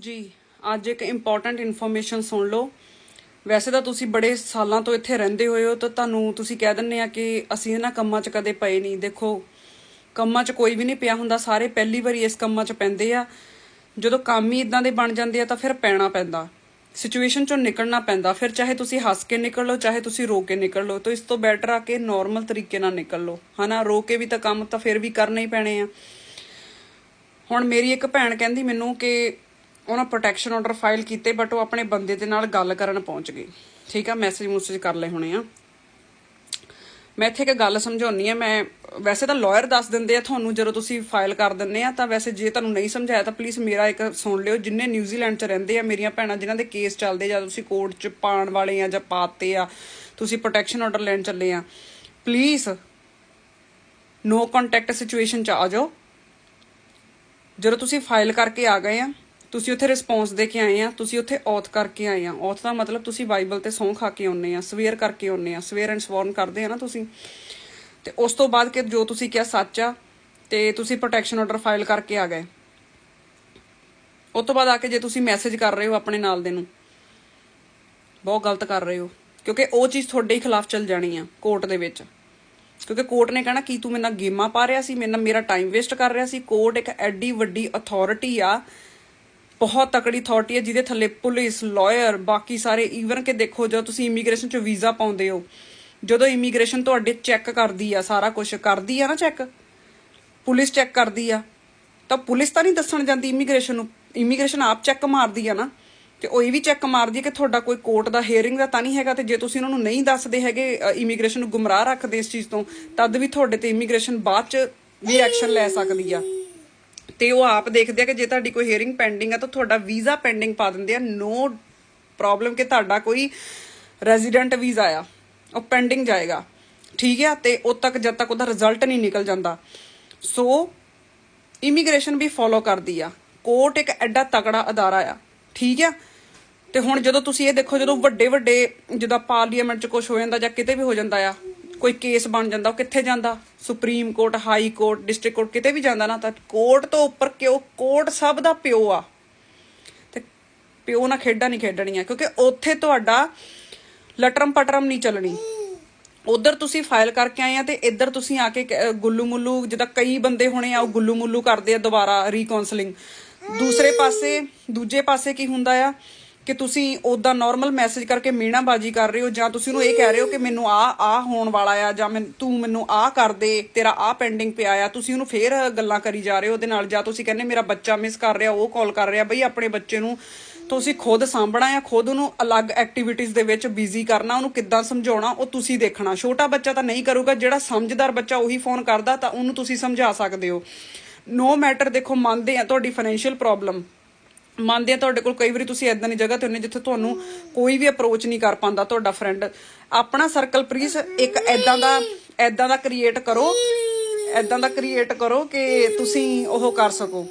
ਜੀ, ਅੱਜ ਇੱਕ ਇੰਪੋਰਟੈਂਟ ਇਨਫੋਰਮੇਸ਼ਨ ਸੁਣ ਲਓ। ਵੈਸੇ ਤਾਂ ਤੁਸੀਂ ਬੜੇ ਸਾਲਾਂ ਤੋਂ ਇੱਥੇ ਰਹਿੰਦੇ ਹੋਏ ਹੋ, ਤਾਂ ਤੁਹਾਨੂੰ ਤੁਸੀਂ ਕਹਿ ਦਿੰਦੇ ਆ ਕਿ ਅਸੀਂ ਇਹਨਾਂ ਕੰਮਾਂ 'ਚ ਕਦੇ ਪਏ ਨਹੀਂ। ਦੇਖੋ, ਕੰਮਾਂ 'ਚ ਕੋਈ ਵੀ ਨਹੀਂ ਪਿਆ ਹੁੰਦਾ, ਸਾਰੇ ਪਹਿਲੀ ਵਾਰੀ ਇਸ ਕੰਮਾਂ 'ਚ ਪੈਂਦੇ ਆ। ਜਦੋਂ ਕੰਮ ਹੀ ਇਦਾਂ ਦੇ ਬਣ ਜਾਂਦੇ ਆ, ਤਾਂ ਫਿਰ ਪੈਣਾ ਪੈਂਦਾ। ਸਿਚੁਏਸ਼ਨ 'ਚੋਂ ਨਿਕਲਣਾ ਪੈਂਦਾ। ਫਿਰ ਚਾਹੇ ਤੁਸੀਂ ਹੱਸ ਕੇ ਨਿਕਲ ਲਓ, ਚਾਹੇ ਤੁਸੀਂ ਰੋ ਕੇ ਨਿਕਲ ਲਓ, ਤਾਂ ਇਸ ਤੋਂ ਬੈਟਰ ਆ ਕਿ ਨਾਰਮਲ ਤਰੀਕੇ ਨਾਲ ਨਿਕਲ ਲਓ। ਹਨਾ, ਰੋ ਕੇ ਵੀ ਤਾਂ ਕੰਮ ਤਾਂ ਫਿਰ ਵੀ ਕਰਨੇ ਹੀ ਪੈਣੇ ਆ। ਹੁਣ ਮੇਰੀ ਇੱਕ ਭੈਣ ਕਹਿੰਦੀ ਮੈਨੂੰ ਕਿ ਉਹਨਾਂ ਪ੍ਰੋਟੈਕਸ਼ਨ ਆਰਡਰ ਫਾਈਲ ਕੀਤੇ ਬਟ ਉਹ ਆਪਣੇ ਬੰਦੇ ਦੇ ਨਾਲ ਗੱਲ ਕਰਨ ਪਹੁੰਚ ਗਏ। ਠੀਕ ਆ ਮੈਸੇਜ ਮੂਸੇਜ ਕਰ ਲਏ ਹੋਣੇ ਆ। ਮੈਂ ਇੱਥੇ ਇੱਕ ਗੱਲ ਸਮਝਾਉਣੀ ਆ ਮੈਂ ਵੈਸੇ ਤਾਂ ਲਾਇਰ ਦੱਸ ਦਿੰਦੇ ਆ ਤੁਹਾਨੂੰ, ਜਦੋਂ ਤੁਸੀਂ ਫਾਈਲ ਕਰ ਦਿੰਦੇ ਆ, ਤਾਂ ਵੈਸੇ ਜੇ ਤੁਹਾਨੂੰ ਨਹੀਂ ਸਮਝਾਇਆ, ਤਾਂ ਪਲੀਜ਼ ਮੇਰਾ ਇੱਕ ਸੁਣ ਲਿਓ, ਜਿੰਨੇ ਨਿਊਜ਼ੀਲੈਂਡ 'ਚ ਰਹਿੰਦੇ ਆ, ਮੇਰੀਆਂ ਭੈਣਾਂ ਜਿਨ੍ਹਾਂ ਦੇ ਕੇਸ ਚੱਲਦੇ ਜਾਂ ਤੁਸੀਂ ਕੋਰਟ 'ਚ ਪਾਣ ਵਾਲੇ ਆ ਜਾਂ ਪਾਤੇ ਆ, ਤੁਸੀਂ ਪ੍ਰੋਟੈਕਸ਼ਨ ਆਰਡਰ ਲੈਣ ਚੱਲੇ ਆ ਪਲੀਜ਼ ਨੋ ਕੰਟੈਕਟ ਸਿਚੁਏਸ਼ਨ 'ਚ ਆ ਜਾਓ। ਜਦੋਂ ਤੁਸੀਂ ਫਾਈਲ ਕਰਕੇ ਆ ਗਏ ਆ ਤੁਸੀਂ ਉੱਥੇ ਰਿਸਪੌਂਸ ਦੇ ਕੇ ਆਏ ਆ, ਤੁਸੀਂ ਉੱਥੇ ਔਥ ਕਰਕੇ ਆਏ ਆ। ਔਥ ਦਾ ਮਤਲਬ ਤੁਸੀਂ ਬਾਈਬਲ ਤੇ ਸੌਂ ਖਾ ਕੇ ਆਉਨੇ ਆ ਸਵੇਅਰ ਕਰਕੇ ਆਉਨੇ ਆ ਸਵੇਅਰ ਐਂਡ ਸਵਰਨ ਕਰਦੇ ਆ ਨਾ ਤੁਸੀਂ। ਤੇ ਉਸ ਤੋਂ ਬਾਅਦ ਕਿ ਜੋ ਤੁਸੀਂ ਕਿਹਾ ਸੱਚ ਆ, ਤੇ ਤੁਸੀਂ ਪ੍ਰੋਟੈਕਸ਼ਨ ਆਰਡਰ ਫਾਈਲ ਕਰਕੇ ਆ ਗਏ। ਉਸ ਤੋਂ ਬਾਅਦ ਆ ਕੇ ਜੇ ਤੁਸੀਂ ਮੈਸੇਜ ਕਰ ਰਹੇ ਹੋ ਆਪਣੇ ਨਾਲ ਦੇ ਨੂੰ, ਬਹੁਤ ਗਲਤ ਕਰ ਰਹੇ ਹੋ। ਕਿਉਂਕਿ ਉਹ ਚੀਜ਼ ਤੁਹਾਡੇ ਹੀ ਖਿਲਾਫ ਚੱਲ ਜਾਣੀ ਆ ਕੋਰਟ ਦੇ ਵਿੱਚ। ਕਿਉਂਕਿ ਕੋਰਟ ਨੇ ਕਹਿਣਾ, ਕੀ ਤੂੰ ਮੇਰੇ ਨਾਲ ਗੇਮਾਂ ਪਾ ਰਿਹਾ ਸੀ, ਮੇਰੇ ਨਾਲ ਮੇਰਾ ਟਾਈਮ ਵੇਸਟ ਕਰ ਰਿਹਾ ਸੀ। ਕੋਰਟ ਇੱਕ ਐਡੀ ਵੱਡੀ ਅਥਾਰਟੀ ਆ ਬਹੁਤ ਤਕੜੀ ਅਥਾਰਟੀ ਹੈ, ਜਿਹਦੇ ਥੱਲੇ ਪੁਲਿਸ ਲਾਇਰ ਬਾਕੀ ਸਾਰੇ ਈਵਨ ਕਿ ਦੇਖੋ, ਜਦੋਂ ਤੁਸੀਂ ਇਮੀਗ੍ਰੇਸ਼ਨ 'ਚ ਵੀਜ਼ਾ ਪਾਉਂਦੇ ਹੋ, ਜਦੋਂ ਇਮੀਗ੍ਰੇਸ਼ਨ ਤੁਹਾਡੇ ਚੈੱਕ ਕਰਦੀ ਆ ਸਾਰਾ ਕੁਝ ਕਰਦੀ ਆ ਨਾ ਚੈੱਕ ਪੁਲਿਸ ਚੈੱਕ ਕਰਦੀ ਆ। ਤਾਂ ਪੁਲਿਸ ਤਾਂ ਨਹੀਂ ਦੱਸਣ ਜਾਂਦੀ ਇਮੀਗ੍ਰੇਸ਼ਨ ਨੂੰ। ਇਮੀਗ੍ਰੇਸ਼ਨ ਆਪ ਚੈੱਕ ਮਾਰਦੀ ਆ ਨਾ। ਤੇ ਉਹ ਇਹ ਵੀ ਚੈੱਕ ਮਾਰਦੀ ਹੈ ਕਿ ਤੁਹਾਡਾ ਕੋਈ ਕੋਰਟ ਦਾ ਹੇਅਰਿੰਗ ਦਾ ਤਾਂ ਨਹੀਂ ਹੈਗਾ, ਤੇ ਜੇ ਤੁਸੀਂ ਉਹਨਾਂ ਨੂੰ ਨਹੀਂ ਦੱਸਦੇ ਹੈਗੇ ਇਮੀਗ੍ਰੇਸ਼ਨ ਨੂੰ ਗੁੰਮਰਾਹ ਰੱਖਦੇ ਇਸ ਚੀਜ਼ ਤੋਂ, ਤਦ ਵੀ ਤੁਹਾਡੇ ਤੇ ਇਮੀਗ੍ਰੇਸ਼ਨ ਬਾਅਦ ਚ ਵੀ ਐਕਸ਼ਨ ਲੈ ਸਕਦੀ ਆ। ਤੇ ਉਹ ਆਪ ਦੇਖਦੇ ਆ ਕਿ ਜੇ ਤੁਹਾਡੀ ਕੋਈ ਹੀਅਰਿੰਗ ਪੈਂਡਿੰਗ ਆ ਤਾਂ ਤੁਹਾਡਾ ਵੀਜ਼ਾ ਪੈਂਡਿੰਗ ਪਾ ਦਿੰਦੇ ਆ। ਨੋ ਪ੍ਰੋਬਲਮ ਕਿ ਤੁਹਾਡਾ ਕੋਈ ਰੈਜ਼ੀਡੈਂਟ ਵੀਜ਼ਾ ਆ। ਉਹ ਪੈਂਡਿੰਗ ਜਾਏਗਾ। ਠੀਕ ਹੈ ਤੇ ਉਦ ਤੱਕ ਜਦ ਤੱਕ ਉਹਦਾ ਰਿਜ਼ਲਟ ਨਹੀਂ ਨਿਕਲ ਜਾਂਦਾ। ਸੋ ਇਮੀਗ੍ਰੇਸ਼ਨ ਵੀ ਫੋਲੋ ਕਰਦੀ ਆ। ਕੋਰਟ ਇੱਕ ਐਡਾ ਤਕੜਾ ਅਦਾਰਾ ਆ। ਠੀਕ ਆ? ਤੇ ਹੁਣ ਜਦੋਂ ਤੁਸੀਂ ਇਹ ਦੇਖੋ, ਜਦੋਂ ਵੱਡੇ ਵੱਡੇ ਜਿੱਦਾਂ ਪਾਰਲੀਮੈਂਟ 'ਚ ਕੁਝ ਹੋ ਜਾਂਦਾ ਜਾਂ ਕਿਤੇ ਵੀ ਹੋ ਜਾਂਦਾ ਆ ਕੋਈ ਕੇਸ ਬਣ ਜਾਂਦਾ, ਉਹ ਕਿੱਥੇ ਜਾਂਦਾ? Supreme court, high court, district court ਕਿਤੇ ਵੀ ਜਾਂਦਾ ਨਾ, ਤਾਂ ਕੋਰਟ ਤੋਂ ਉੱਪਰ ਕਿਉਂ? ਕੋਰਟ ਸਭ ਦਾ ਪਿਓ ਆ। ਤੇ ਪਿਓ ਨਾਲ ਖੇਡਾਂ ਨਹੀਂ ਖੇਡਣੀਆਂ, ਕਿਉਂਕਿ ਉੱਥੇ ਤੁਹਾਡਾ ਲਟਰਮ ਪਟਰਮ ਨਹੀਂ ਚੱਲਣੀ। ਉਧਰ ਤੁਸੀਂ ਫਾਈਲ ਕਰਕੇ ਆਏ ਆ ਤੇ ਇੱਧਰ ਤੁਸੀਂ ਆ ਕੇ ਕ- ਗੁੱਲੂ ਮੁੱਲੂ, ਜਿੱਦਾਂ ਕਈ ਬੰਦੇ ਹੋਣੇ ਆ, ਉਹ ਗੁੱਲੂ ਮੁੱਲੂ ਕਰਦੇ ਆ ਦੁਬਾਰਾ ਰੀਕਾਉਂਸਲਿੰਗ ਦੂਸਰੇ ਪਾਸੇ, ਦੂਜੇ ਪਾਸੇ ਕੀ ਹੁੰਦਾ ਆ? ਕਿ ਤੁਸੀਂ ਉਦਾਂ ਨਾਰਮਲ ਮੈਸੇਜ ਕਰਕੇ ਮੀਣਾਬਾਜੀ ਕਰ ਰਹੇ ਹੋ ਜਾਂ ਤੁਸੀਂ ਉਹਨੂੰ ਇਹ ਕਹਿ ਰਹੇ ਹੋ ਕਿ ਮੈਨੂੰ ਆ ਆ ਹੋਣ ਵਾਲਾ ਆ ਜਾਂ ਮੈਂ, ਤੂੰ ਮੈਨੂੰ ਆ ਕਰ ਦੇ, ਤੇਰਾ ਆ ਪੈਂਡਿੰਗ ਪਿਆ ਆ, ਤੁਸੀਂ ਉਹਨੂੰ ਫੇਰ ਗੱਲਾਂ ਕਰੀ ਜਾ ਰਹੇ ਹੋ ਉਹਦੇ ਨਾਲ ਜਾਂ ਤੁਸੀਂ ਕਹਿੰਦੇ ਮੇਰਾ ਬੱਚਾ ਮਿਸ ਕਰ ਰਿਹਾ, ਉਹ ਕਾਲ ਕਰ ਰਿਹਾ, ਬਈ ਆਪਣੇ ਬੱਚੇ ਨੂੰ ਤੁਸੀਂ ਖੁਦ ਸਾਂਭਣਾ ਆ, ਖੁਦ ਉਹਨੂੰ ਅਲੱਗ ਐਕਟੀਵਿਟੀਜ਼ ਦੇ ਵਿੱਚ ਬਿਜ਼ੀ ਕਰਨਾ, ਉਹਨੂੰ ਕਿੱਦਾਂ ਸਮਝਾਉਣਾ, ਉਹ ਤੁਸੀਂ ਦੇਖਣਾ। ਛੋਟਾ ਬੱਚਾ ਤਾਂ ਨਹੀਂ ਕਰੂਗਾ, ਜਿਹੜਾ ਸਮਝਦਾਰ ਬੱਚਾ ਉਹੀ ਫੋਨ ਕਰਦਾ, ਤਾਂ ਉਹਨੂੰ ਤੁਸੀਂ ਸਮਝਾ ਸਕਦੇ ਹੋ। ਨੋ ਮੈਟਰ ਦੇਖੋ, ਮੰਨਦੇ ਆ ਤੁਹਾਡੀ ਫਾਈਨੈਂਸ਼ੀਅਲ ਪ੍ਰੋਬਲਮ ਮੰਨਦੇ ਆ ਤੁਹਾਡੇ ਕੋਲ ਕਈ ਵਾਰੀ ਤੁਸੀਂ ਐਦਾਂ ਦੀ ਜਗ੍ਹਾ ਤੇ ਹੁੰਨੇ ਜਿੱਥੇ ਤੁਹਾਨੂੰ ਕੋਈ ਵੀ ਅਪਰੋਚ ਨਹੀਂ ਕਰ ਪਾਉਂਦਾ ਤੁਹਾਡਾ ਫਰੈਂਡ ਆਪਣਾ ਸਰਕਲ ਪਲੀਜ਼ ਇੱਕ ਐਦਾਂ ਦਾ ਐਦਾਂ ਦਾ ਕ੍ਰੀਏਟ ਕਰੋ ਐਦਾਂ ਦਾ ਕ੍ਰੀਏਟ ਕਰੋ ਕਿ ਤੁਸੀਂ ਉਹ ਕਰ ਸਕੋ।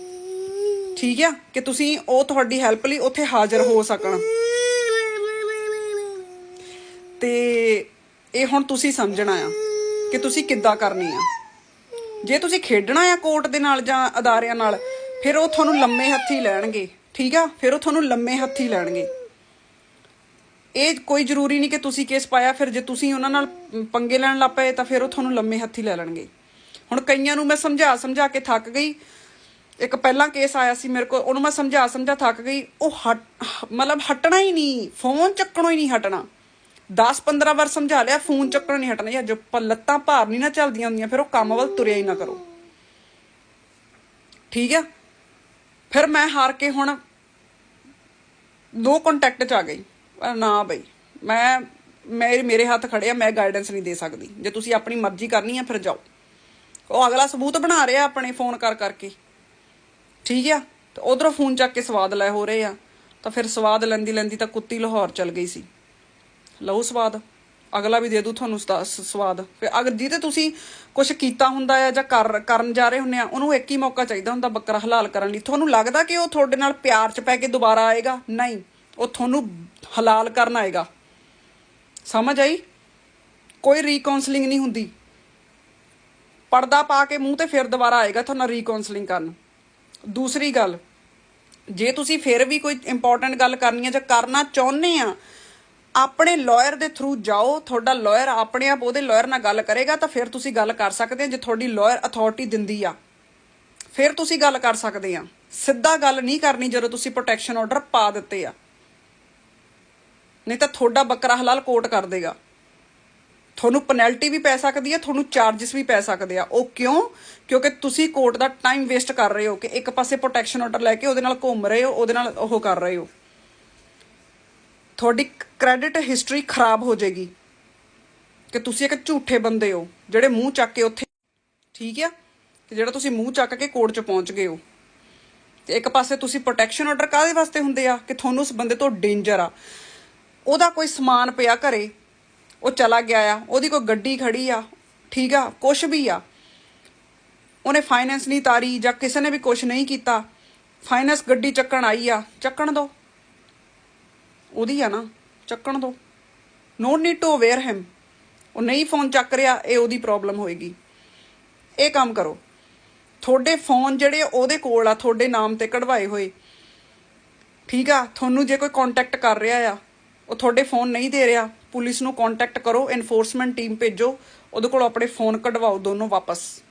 ਠੀਕ ਆ? ਕਿ ਤੁਸੀਂ ਉਹ ਤੁਹਾਡੀ ਹੈਲਪ ਲਈ ਉੱਥੇ ਹਾਜ਼ਰ ਹੋ ਸਕਣ। ਤੇ ਇਹ ਹੁਣ ਤੁਸੀਂ ਸਮਝਣਾ ਆ ਕਿ ਤੁਸੀਂ ਕਿੱਦਾਂ ਕਰਨੀ ਆ। ਜੇ ਤੁਸੀਂ ਖੇਡਣਾ ਆ ਕੋਰਟ ਦੇ ਨਾਲ ਜਾਂ ਅਦਾਰਿਆਂ ਨਾਲ, ਫਿਰ ਉਹ ਤੁਹਾਨੂੰ ਲੰਮੇ ਹੱਥੀ ਲੈਣਗੇ। ਠੀਕ ਆ, ਫਿਰ ਉਹ ਤੁਹਾਨੂੰ ਲੰਮੇ ਹੱਥੀ ਲੈਣਗੇ। ਇਹ ਕੋਈ ਜ਼ਰੂਰੀ ਨਹੀਂ ਕਿ ਤੁਸੀਂ ਕੇਸ ਪਾਇਆ, ਫਿਰ ਜੇ ਤੁਸੀਂ ਉਹਨਾਂ ਨਾਲ ਪੰਗੇ ਲੈਣ ਲੱਗ ਪਏ, ਤਾਂ ਫਿਰ ਉਹ ਤੁਹਾਨੂੰ ਲੰਮੇ ਹੱਥੀ ਲੈ ਲੈਣਗੇ। ਹੁਣ ਕਈਆਂ ਨੂੰ ਮੈਂ ਸਮਝਾ ਸਮਝਾ ਕੇ ਥੱਕ ਗਈ। ਇੱਕ ਪਹਿਲਾਂ ਕੇਸ ਆਇਆ ਸੀ ਮੇਰੇ ਕੋਲ, ਉਹਨੂੰ ਮੈਂ ਸਮਝਾ ਸਮਝਾ ਥੱਕ ਗਈ। ਉਹ ਮਤਲਬ ਹਟਣਾ ਹੀ ਨਹੀਂ, ਫੋਨ ਚੱਕਣੋਂ ਹੀ ਨਹੀਂ ਹਟਣਾ। 10-15 ਵਾਰ ਸਮਝਾ ਲਿਆ, ਫੋਨ ਚੱਕਣੋਂ ਨਹੀਂ ਹਟਣਾ। ਜਾਂ ਜੋ ਲੱਤਾਂ ਭਾਰ ਨਹੀਂ ਨਾ ਚੱਲਦੀਆਂ ਹੁੰਦੀਆਂ, ਫਿਰ ਉਹ ਕੰਮ ਵੱਲ ਤੁਰਿਆ ਹੀ ਨਾ ਕਰੋ। ਠੀਕ ਆ? ਫਿਰ ਮੈਂ ਹਾਰ ਕੇ ਹੁਣ ਦੋ ਕੰਟੈਕਟ ਚ ਆ ਗਈ। ਪਰ ਨਾ ਬਈ, ਮੈਂ, ਮੇਰੇ ਮੇਰੇ ਹੱਥ ਖੜੇ ਆ, ਮੈਂ ਗਾਈਡੈਂਸ ਨਹੀਂ ਦੇ ਸਕਦੀ। ਜੇ ਤੁਸੀਂ ਆਪਣੀ ਮਰਜ਼ੀ ਕਰਨੀ ਆ, ਫਿਰ ਜਾਓ। ਉਹ ਅਗਲਾ ਸਬੂਤ ਬਣਾ ਰਿਹਾ ਆਪਣੇ ਫੋਨ ਕਰ ਕਰਕੇ। ਠੀਕ ਆ? ਤੇ ਉਧਰੋਂ ਫੋਨ ਚੱਕ ਕੇ ਸਵਾਦ ਲੈ ਹੋ ਰਹੇ ਆ। ਤਾਂ ਫਿਰ ਸਵਾਦ ਲੈਂਦੀ ਲੈਂਦੀ ਤਾਂ ਕੁੱਤੀ ਲਾਹੌਰ ਚਲ ਗਈ ਸੀ। ਲਓ ਸਵਾਦ। ਅਗਲਾ ਵੀ ਦੇ ਦੂ ਤੁਹਾਨੂੰ ਸਵਾਦ। ਫਿਰ ਅਗਰ ਜਿਹਦੇ ਤੁਸੀਂ ਕੁਝ ਕੀਤਾ ਹੁੰਦਾ ਆ ਜਾਂ ਕਰ ਕਰਨ ਜਾ ਰਹੇ ਹੁੰਨੇ ਆ, ਉਹਨੂੰ ਇੱਕ ਹੀ ਮੌਕਾ ਚਾਹੀਦਾ ਹੁੰਦਾ ਬੱਕਰਾ ਹਲਾਲ ਕਰਨ ਲਈ। ਤੁਹਾਨੂੰ ਲੱਗਦਾ ਕਿ ਉਹ ਤੁਹਾਡੇ ਨਾਲ ਪਿਆਰ 'ਚ ਪੈ ਕੇ ਦੁਬਾਰਾ ਆਏਗਾ? ਨਹੀਂ। ਉਹ ਤੁਹਾਨੂੰ ਹਲਾਲ ਕਰਨ ਆਏਗਾ। ਸਮਝ ਆਈ? ਕੋਈ ਰੀਕਾਉਂਸਲਿੰਗ ਨਹੀਂ ਹੁੰਦੀ। ਪਰਦਾ ਪਾ ਕੇ ਮੂੰਹ ਤੇ ਫਿਰ ਦੁਬਾਰਾ ਆਏਗਾ ਤੁਹਾਨੂੰ ਰੀਕਾਉਂਸਲਿੰਗ ਕਰਨ। ਦੂਸਰੀ ਗੱਲ, ਜੇ ਤੁਸੀਂ ਫਿਰ ਵੀ ਕੋਈ ਇੰਪੋਰਟੈਂਟ ਗੱਲ ਕਰਨੀ ਹੈ ਜਾਂ ਕਰਨਾ ਚਾਹੁੰਦੇ ਆ ਆਪਣੇ ਲਾਇਰ ਦੇ ਥਰੂ ਜਾਓ, ਤੁਹਾਡਾ ਲਾਇਰ ਆਪਣੇ ਆਪ ਉਹਦੇ ਲਾਇਰ ਨਾਲ ਗੱਲ ਕਰੇਗਾ ਤਾਂ ਫਿਰ ਤੁਸੀਂ ਗੱਲ ਕਰ ਸਕਦੇ ਹੋ ਜੇ ਤੁਹਾਡੀ ਲਾਇਰ ਅਥਾਰਟੀ ਦਿੰਦੀ ਆ। ਫਿਰ ਤੁਸੀਂ ਗੱਲ ਕਰ ਸਕਦੇ ਆ। ਸਿੱਧਾ ਗੱਲ ਨਹੀਂ ਕਰਨੀ ਜਦੋਂ ਤੁਸੀਂ ਪ੍ਰੋਟੈਕਸ਼ਨ ਆਰਡਰ ਪਾ ਦਿੱਤੇ ਆ। ਨਹੀਂ ਤਾਂ ਤੁਹਾਡਾ ਬੱਕਰਾ ਹਲਾਲ ਕੋਰਟ ਕਰ ਦੇਗਾ। ਤੁਹਾਨੂੰ ਪੈਨਲਟੀ ਵੀ ਪੈ ਸਕਦੀ ਹੈ ਤੁਹਾਨੂੰ ਚਾਰजेस ਵੀ ਪੈ ਸਕਦੇ ਆ। ਉਹ ਕਿਉਂ? ਕਿਉਂਕਿ ਤੁਸੀਂ ਕੋਰਟ ਦਾ ਟਾਈਮ ਵੇਸਟ ਕਰ ਰਹੇ ਹੋ ਕਿ ਇੱਕ ਪਾਸੇ ਪ੍ਰੋਟੈਕਸ਼ਨ ਆਰਡਰ ਲੈ ਕੇ ਉਹਦੇ ਨਾਲ ਘੁੰਮ ਰਹੇ ਹੋ, ਉਹਦੇ ਨਾਲ ਉਹ ਕਰ ਰਹੇ ਹੋ। ਤੁਹਾਡੀ ਕ੍ਰੈਡਿਟ ਹਿਸਟਰੀ ਖਰਾਬ ਹੋ ਜਾਏਗੀ। ਕਿ ਤੁਸੀਂ ਇੱਕ ਝੂਠੇ ਬੰਦੇ ਹੋ, ਜਿਹੜੇ ਮੂੰਹ ਚੱਕ ਕੇ ਉੱਥੇ ਠੀਕ ਆ? ਕਿ ਜਿਹੜਾ ਤੁਸੀਂ ਮੂੰਹ ਚੱਕ ਕੇ ਕੋਰਟ 'ਚ ਪਹੁੰਚ ਗਏ ਹੋ। ਤੇ ਇੱਕ ਪਾਸੇ ਤੁਸੀਂ ਪ੍ਰੋਟੈਕਸ਼ਨ ਆਰਡਰ ਕਾਹਦੇ ਵਾਸਤੇ ਹੁੰਦੇ ਆ? ਕਿ ਤੁਹਾਨੂੰ ਉਸ ਬੰਦੇ ਤੋਂ ਡੇਂਜਰ ਆ। ਉਹਦਾ ਕੋਈ ਸਮਾਨ ਪਿਆ ਘਰੇ, ਉਹ ਚਲਾ ਗਿਆ ਆ, ਉਹਦੀ ਕੋਈ ਗੱਡੀ ਖੜੀ ਆ, ਠੀਕ ਆ? ਕੁਛ ਵੀ ਆ। ਉਹਨੇ ਫਾਈਨੈਂਸ ਨਹੀਂ ਤਾਰੀ ਜਾਂ ਕਿਸੇ ਨੇ ਵੀ ਕੁਛ ਨਹੀਂ ਕੀਤਾ। ਫਾਈਨੈਂਸ ਗੱਡੀ ਚੱਕਣ ਆਈ ਆ। ਚੱਕਣ ਦੋ। ਉਹਦੀ ਆ ਨਾ, ਚੱਕਣ ਦੋ। No need to aware him ਉਹ ਨਹੀਂ ਫੋਨ ਚੱਕ ਰਿਹਾ, ਇਹ ਉਹਦੀ ਪ੍ਰੋਬਲਮ ਹੋਏਗੀ। ਇਹ ਕੰਮ ਕਰੋ। ਤੁਹਾਡੇ ਫੋਨ ਜਿਹੜੇ ਉਹਦੇ ਕੋਲ ਆ, ਤੁਹਾਡੇ ਨਾਮ ਤੇ ਕਢਵਾਏ ਹੋਏ। ਠੀਕ ਆ, ਤੁਹਾਨੂੰ ਜੇ ਕੋਈ ਕੰਟੈਕਟ ਕਰ ਰਿਹਾ ਆ, ਉਹ ਤੁਹਾਡੇ ਫੋਨ ਨਹੀਂ ਦੇ ਰਿਹਾ, ਪੁਲਿਸ ਨੂੰ ਕੰਟੈਕਟ ਕਰੋ ਐਨਫੋਰਸਮੈਂਟ ਟੀਮ ਭੇਜੋ, ਉਹਦੇ ਕੋਲ ਆਪਣੇ ਫੋਨ ਕਢਵਾਓ ਦੋਨੋਂ ਵਾਪਸ।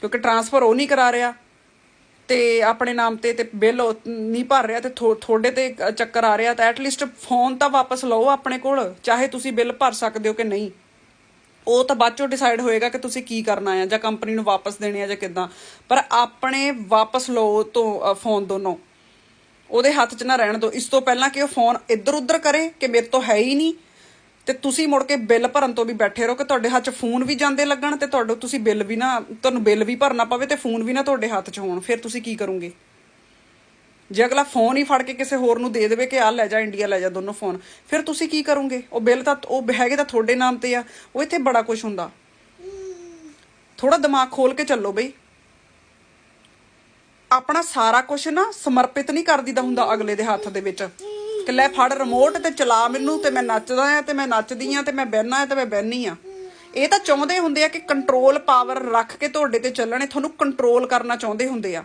ਕਿਉਂਕਿ ਟਰਾਂਸਫਰ ਉਹ ਨਹੀਂ ਕਰਾ ਰਿਹਾ। ਤੇ ਆਪਣੇ ਨਾਮ ਤੇ ਤੇ ਬਿੱਲ ਨਹੀਂ ਭਰ ਰਿਹਾ ਤੇ ਥੋ- ਤੁਹਾਡੇ ਤੇ ਚੱਕਰ ਆ ਰਿਹਾ ਤਾਂ ਐਟਲੀਸਟ ਫੋਨ ਤਾਂ ਵਾਪਸ ਲਓ ਆਪਣੇ ਕੋਲ, ਚਾਹੇ ਤੁਸੀਂ ਬਿੱਲ ਭਰ ਸਕਦੇ ਹੋ ਕਿ ਨਹੀਂ। ਉਹ ਤਾਂ ਬਾਅਦ ਚੋਂ ਡਿਸਾਈਡ ਹੋਏਗਾ ਕਿ ਤੁਸੀਂ ਕੀ ਕਰਨਾ ਹੈ ਜਾਂ ਕੰਪਨੀ ਨੂੰ ਵਾਪਸ ਦੇਣੇ ਆ ਜਾਂ ਕਿਦਾਂ। ਪਰ ਆਪਣੇ ਵਾਪਸ ਲਓ ਤੋਂ ਫੋਨ ਦੋਨੋਂ। ਉਹਦੇ ਹੱਥ 'ਚ ਨਾ ਰਹਿਣ ਦਿਓ। ਇਸ ਤੋਂ ਪਹਿਲਾਂ ਕਿ ਉਹ ਫੋਨ ਇੱਧਰ ਉੱਧਰ ਕਰੇ ਕਿ ਮੇਰੇ ਤੋਂ ਹੈ ਹੀ ਨਹੀਂ। ਤੇ ਤੁਸੀਂ ਮੁੜ ਕੇ ਬਿੱਲ ਭਰਨ ਤੋਂ ਵੀ ਬੈਠੇ ਰਹੋ ਕਿ ਤੁਹਾਡੇ ਹੱਥ 'ਚ ਫੋਨ ਵੀ ਜਾਂਦੇ ਲੱਗਣ ਤੇ ਤੁਹਾਡੇ ਤੁਸੀਂ ਬਿੱਲ ਵੀ ਨਾ, ਤੁਹਾਨੂੰ ਬਿੱਲ ਵੀ ਭਰਨਾ ਪਵੇ ਤੇ ਫੋਨ ਵੀ ਨਾ ਤੁਹਾਡੇ ਹੱਥ 'ਚ ਹੋਣ, ਫਿਰ ਤੁਸੀਂ ਕੀ ਕਰੋਗੇ? ਜੇ ਅਗਲਾ ਫੋਨ ਹੀ ਫੜ ਕੇ ਕਿਸੇ ਹੋਰ ਨੂੰ ਦੇ ਦੇਵੇ ਕਿ ਆ ਲੈ ਜਾ, ਇੰਡੀਆ ਲੈ ਜਾ ਦੋਨੋਂ ਫੋਨ, ਫਿਰ ਤੁਸੀਂ ਕੀ ਕਰੋਗੇ? ਉਹ ਬਿੱਲ ਤਾਂ, ਉਹ ਹੈਗੇ ਤਾਂ ਤੁਹਾਡੇ ਨਾਮ ਤੇ ਆ, ਉਹ ਇੱਥੇ ਬੜਾ ਕੁਝ ਹੁੰਦਾ। ਥੋੜਾ ਦਿਮਾਗ ਖੋਲ ਕੇ ਚੱਲੋ ਬਈ। ਆਪਣਾ ਸਾਰਾ ਕੁਝ ਨਾ ਸਮਰਪਿਤ ਨਹੀਂ ਕਰ ਦਿੱਤਾ ਹੁੰਦਾ ਅਗਲੇ ਦੇ ਹੱਥ ਦੇ ਵਿੱਚ। ਕਿ ਲੈ ਫੜ ਰਿਮੋਟ ਤੇ ਚਲਾ ਮੈਨੂੰ ਤੇ ਮੈਂ ਨੱਚਦਾ ਆ ਤੇ ਮੈਂ ਨੱਚਦੀ ਆ ਤੇ ਮੈਂ ਬਹਿਨਾ ਆ ਤੇ ਮੈਂ ਬਹਿਨੀ ਆ ਇਹ ਤਾਂ ਚਾਹੁੰਦੇ ਹੁੰਦੇ ਆ ਕਿ ਕੰਟਰੋਲ ਪਾਵਰ ਰੱਖ ਕੇ ਤੁਹਾਡੇ ਤੇ ਚੱਲਣੇ ਤੁਹਾਨੂੰ ਕੰਟਰੋਲ ਕਰਨਾ ਚਾਹੁੰਦੇ ਹੁੰਦੇ ਆ।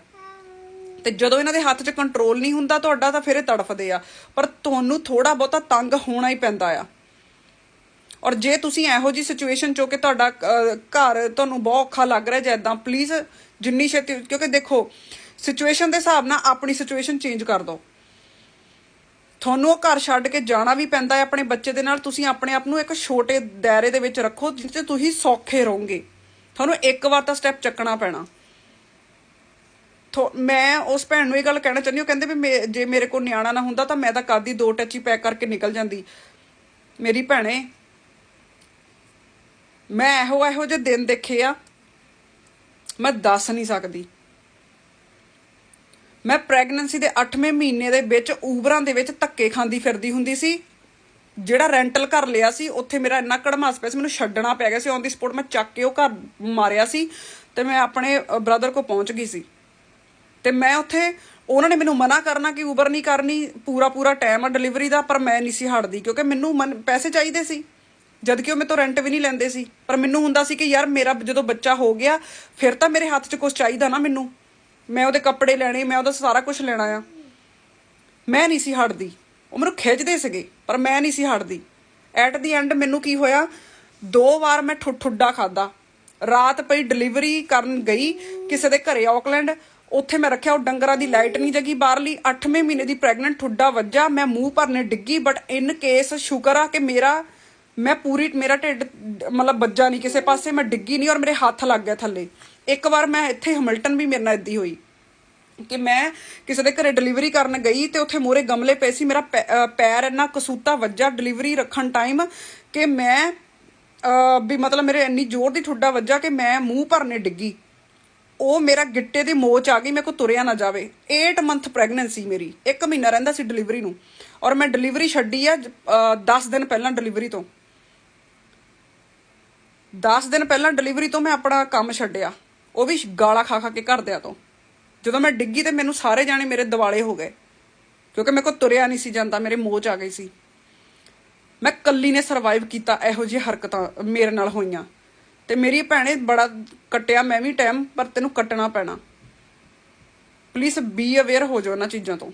ਤੇ ਜਦੋਂ ਇਹਨਾਂ ਦੇ ਹੱਥ 'ਚ ਕੰਟਰੋਲ ਨਹੀਂ ਹੁੰਦਾ ਤੁਹਾਡਾ ਤਾਂ ਫਿਰ ਇਹ ਤੜਫਦੇ ਆ। ਪਰ ਤੁਹਾਨੂੰ ਥੋੜਾ ਬਹੁਤਾ ਤੰਗ ਹੋਣਾ ਹੀ ਪੈਂਦਾ ਆ। ਔਰ ਜੇ ਤੁਸੀਂ ਇਹੋ ਜੀ ਸਿਚੁਏਸ਼ਨ ਚੋਂ ਕਿ ਤੁਹਾਡਾ ਘਰ ਤੁਹਾਨੂੰ ਬਹੁਤ ਔਖਾ ਲੱਗ ਰਿਹਾ ਜਾਂ ਇਦਾਂ ਪਲੀਜ਼ ਜਿੰਨੀ ਛੇਤੀ, ਕਿਉਂਕਿ ਦੇਖੋ ਸਿਚੁਏਸ਼ਨ ਦੇ ਹਿਸਾਬ ਨਾਲ ਆਪਣੀ ਸਿਚੁਏਸ਼ਨ ਚੇਂਜ ਕਰ ਦਿਓ। ਤੁਹਾਨੂੰ ਉਹ ਘਰ ਛੱਡ ਕੇ ਜਾਣਾ ਵੀ ਪੈਂਦਾ ਹੈ ਆਪਣੇ ਬੱਚੇ ਦੇ ਨਾਲ, ਤੁਸੀਂ ਆਪਣੇ ਆਪ ਨੂੰ ਇੱਕ ਛੋਟੇ ਦਾਇਰੇ ਦੇ ਵਿੱਚ ਰੱਖੋ ਜਿੱਥੇ ਤੁਸੀਂ ਸੌਖੇ ਰਹੋਗੇ। ਤੁਹਾਨੂੰ ਇੱਕ ਵਾਰ ਤਾਂ ਸਟੈਪ ਚੱਕਣਾ ਪੈਣਾ। ਮੈਂ ਉਸ ਭੈਣ ਨੂੰ ਇਹ ਗੱਲ ਕਹਿਣਾ ਚਾਹੁੰਦੀ ਹਾਂ, ਉਹ ਕਹਿੰਦੇ ਵੀ ਮੇ- ਜੇ ਮੇਰੇ ਕੋਲ ਨਿਆਣਾ ਨਾ ਹੁੰਦਾ ਤਾਂ ਮੈਂ ਤਾਂ ਕਾਦੀ ਦੋ ਟੱਚੀ ਪੈਕ ਕਰਕੇ ਨਿਕਲ ਜਾਂਦੀ। ਮੇਰੀ ਭੈਣੇ, ਮੈਂ ਇਹੋ ਇਹੋ ਜਿਹੇ ਦਿਨ ਦੇਖੇ ਆ, ਮੈਂ ਦੱਸ ਨਹੀਂ ਸਕਦੀ। ਮੈਂ ਪ੍ਰੈਗਨੈਂਸੀ ਦੇ 8ਵੇਂ ਮਹੀਨੇ ਦੇ ਵਿੱਚ ਊਬਰਾਂ ਦੇ ਵਿੱਚ ਧੱਕੇ ਖਾਂਦੀ ਫਿਰਦੀ ਹੁੰਦੀ ਸੀ। ਜਿਹੜਾ ਰੈਂਟਲ ਘਰ ਲਿਆ ਸੀ, ਉੱਥੇ ਮੇਰਾ ਇੰਨਾ ਕੜਮਾਸ ਪਿਆ ਸੀ, ਮੈਨੂੰ ਛੱਡਣਾ ਪੈ ਗਿਆ ਸੀ। ਔਨ ਦੀ ਸਪੋਰਟ ਮੈਂ ਚੱਕ ਕੇ ਉਹ ਘਰ ਮਾਰਿਆ ਸੀ ਤੇ ਮੈਂ ਆਪਣੇ ਬ੍ਰਦਰ ਕੋ ਪਹੁੰਚ ਗਈ ਸੀ। ਤੇ ਮੈਂ ਉੱਥੇ, ਉਹਨਾਂ ਨੇ ਮੈਨੂੰ ਮਨਾ ਕਰਨਾ ਕਿ ਉਬਰ ਨਹੀਂ ਕਰਨੀ ਪੂਰਾ ਪੂਰਾ ਟਾਈਮ ਆ ਡਿਲੀਵਰੀ ਦਾ, ਪਰ ਮੈਂ ਨਹੀਂ ਸੀ ਹਟਦੀ, ਕਿਉਂਕਿ ਮੈਨੂੰ ਮਨ- ਪੈਸੇ ਚਾਹੀਦੇ ਸੀ। ਜਦ ਕਿ ਉਹ ਮੇਰੇ ਤੋਂ ਰੈਂਟ ਵੀ ਨਹੀਂ ਲੈਂਦੇ ਸੀ। ਪਰ ਮੈਨੂੰ ਹੁੰਦਾ ਸੀ ਕਿ ਯਾਰ ਮੇਰਾ ਜਦੋਂ ਬੱਚਾ ਹੋ ਗਿਆ, ਫਿਰ ਤਾਂ ਮੇਰੇ ਹੱਥ 'ਚ ਕੁਝ ਚਾਹੀਦਾ ਨਾ ਮੈਨੂੰ। ਮੈਂ ਉਹਦੇ ਕੱਪੜੇ ਲੈਣੇ, ਮੈਂ ਉਹਦਾ ਸਾਰਾ ਕੁਝ ਲੈਣਾ ਆ। ਮੈਂ ਨਹੀਂ ਸੀ ਹਟਦੀ। ਉਹ ਮੈਨੂੰ ਖਿੱਚਦੇ ਸੀਗੇ, ਪਰ ਮੈਂ ਨਹੀਂ ਸੀ ਹਟਦੀ। ਐਟ ਦੀ ਐਂਡ ਮੈਨੂੰ ਕੀ ਹੋਇਆ? ਦੋ ਵਾਰ ਮੈਂ ਠੁ- ਠੁੱਡਾ ਖਾਦਾ ਰਾਤ ਪਈ ਡਿਲੀਵਰੀ ਕਰਨ ਗਈ ਕਿਸੇ ਦੇ ਘਰੇ ਆਕਲੈਂਡ ਉੱਥੇ ਮੈਂ ਰੱਖਿਆ, ਉਹ ਡੰਗਰਾਂ ਦੀ ਲਾਈਟ ਨਹੀਂ ਜਗੀ ਬਾਹਰਲੀ। 8ਵੇਂ ਮਹੀਨੇ ਦੀ ਪ੍ਰੈਗਨੈਂਟ ਠੁੱਡਾ ਵੱਜਾ। ਮੈਂ ਮੂੰਹ ਭਰਨੇ ਡਿੱਗੀ ਬਟ ਇਨ ਕੇਸ ਸ਼ੁਕਰ ਆ ਕਿ ਮੇਰਾ, ਮੈਂ ਪੂਰੀ, ਮੇਰਾ ਢਿੱਡ, ਮਤਲਬ ਵੱਜਾ ਨਹੀਂ ਕਿਸੇ ਪਾਸੇ। ਮੈਂ ਡਿੱਗੀ ਨਹੀਂ ਔਰ ਮੇਰੇ ਹੱਥ ਲੱਗ ਗਿਆ ਥੱਲੇ। ਇੱਕ ਵਾਰ ਮੈਂ ਇੱਥੇ ਹਮਿਲਟਨ ਵੀ ਮੇਰੇ ਨਾਲ ਇੱਦੀ ਹੋਈ ਕਿ ਮੈਂ ਕਿਸੇ ਦੇ ਘਰੇ ਡਿਲੀਵਰੀ ਕਰਨ ਗਈ ਤੇ ਉੱਥੇ ਮੋਰੇ ਗਮਲੇ ਪਏ ਸੀ, ਮੇਰਾ ਪੈ- ਪੈਰ ਇੰਨਾ ਕਸੂਤਾ ਵੱਜਾ ਡਿਲੀਵਰੀ ਰੱਖਣ ਟਾਈਮ ਕਿ ਮੈਂ ਵੀ ਮਤਲਬ ਮੇਰੇ ਇੰਨੀ ਜ਼ੋਰ ਦੀ ਠੁੱਡਾ ਵੱਜਾ ਕਿ ਮੈਂ ਮੂੰਹ ਭਰਨੇ ਡਿੱਗੀ। ਉਹ ਮੇਰਾ ਗਿੱਟੇ ਦੀ ਮੋਚ ਆ ਗਈ, ਮੇਰੇ ਕੋ ਤੁਰਿਆ ਨਾ ਜਾਵੇ। 8 ਮੰਥ ਪ੍ਰੈਗਨੈਂਸੀ ਮੇਰੀ 1 ਮਹੀਨਾ ਰਹਿੰਦਾ ਸੀ ਡਿਲੀਵਰੀ ਨੂੰ। ਔਰ ਮੈਂ ਡਿਲੀਵਰੀ ਛੱਡੀ ਆ 10 ਦਿਨ ਪਹਿਲਾਂ ਡਿਲੀਵਰੀ ਤੋਂ। 10 ਦਿਨ ਪਹਿਲਾਂ ਡਿਲੀਵਰੀ ਤੋਂ ਮੈਂ ਆਪਣਾ ਕੰਮ ਛੱਡਿਆ। ਉਹ ਵੀ ਗਾਲਾਂ ਖਾ ਖਾ ਕੇ ਘਰਦਿਆਂ ਤੋਂ। ਜਦੋਂ ਮੈਂ ਡਿੱਗੀ ਤੇ ਮੈਨੂੰ ਸਾਰੇ ਜਾਣੇ ਮੇਰੇ ਦਿਵਾਲੇ ਹੋ ਗਏ। ਕਿਉਂਕਿ ਮੇਰੇ ਕੋਲ ਤੁਰਿਆ ਨਹੀਂ ਸੀ ਜਾਂਦਾ, ਮੇਰੇ ਮੋਚ ਆ ਗਈ ਸੀ। ਮੈਂ ਕੱਲੀ ਨੇ ਸਰਵਾਈਵ ਕੀਤਾ ਇਹੋ ਜਿਹੀ ਹਰਕਤਾਂ ਮੇਰੇ ਨਾਲ ਹੋਈਆਂ। ਤੇ ਮੇਰੀ ਭੈਣੇ ਬੜਾ ਕੱਟਿਆ, ਮੈਂ ਵੀ ਟਾਈਮ ਪਰ ਤੈਨੂੰ ਕੱਟਣਾ ਪੈਣਾ। ਪਲੀਜ਼ ਬੀ ਅਵੇਅਰ ਹੋ ਜਾਓ ਇਹਨਾਂ ਚੀਜ਼ਾਂ ਤੋਂ।